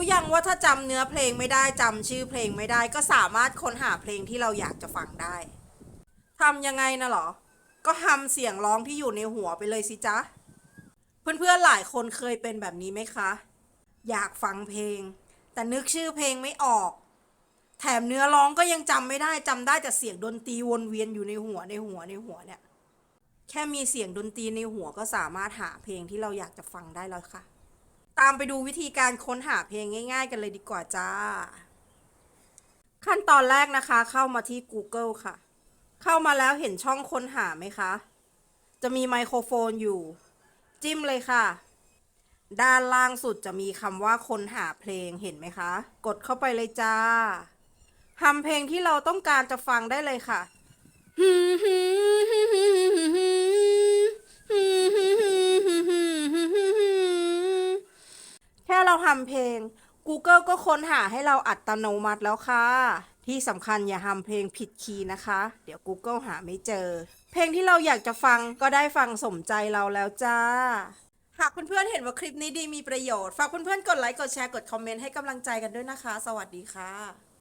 ้ยังว่าถ้าจำเนื้อเพลงไม่ได้จำชื่อเพลงไม่ได้ ก็สามารถค้นหาเพลงที่เราอยากจะฟังได้ทำยังไงนะหรอ ก็ทำเสียงร้องที่อยู่ในหัวไปเลยสิจ๊ะ เพื่อนๆหลายคนเคยเป็นแบบนี้ไหมคะ อยากฟังเพลง แต่นึกชื่อเพลงไม่ออก แถมเนื้อร้องก็ยังจำไม่ได้จำได้แต่เสียงดนตรีวนเวียนอยู่ในหัวในหัวในหัวเนี่ย แค่มีเสียงดนตรีในหัวก็สามารถหาเพลงที่เราอยากจะฟังได้แล้วค่ะ ตามไปดูวิธีการค้นหาเพลงง่าย ๆ กันเลยดีกว่าจ้า ขั้นตอนแรกนะคะ เข้ามาที่ Google ค่ะ เข้ามาแล้วเห็นช่องค้นหาไหมคะ จะมีไมโครโฟนอยู่ จิ้มเลยค่ะ ด้านล่างสุดจะมีคำว่าค้นหาเพลงเห็นไหมคะ กดเข้าไปเลยจ้าทำเพลงที่เราต้องการจะฟังได้เลยค่ะ เราทำเพลง Google ก็ค้นหาให้เราอัตโนมัติแล้วค่ะ ที่สำคัญอย่าทำเพลงผิดคีย์นะคะ เดี๋ยว Google หาไม่เจอ เพลงที่เราอยากจะฟังก็ได้ฟังสมใจเราแล้วจ้า หากเพื่อนๆเห็นว่าคลิปนี้ดีมีประโยชน์ ฝากเพื่อนๆกดไลค์ กดแชร์ กดคอมเมนต์ให้กำลังใจกันด้วยนะคะ สวัสดีค่ะ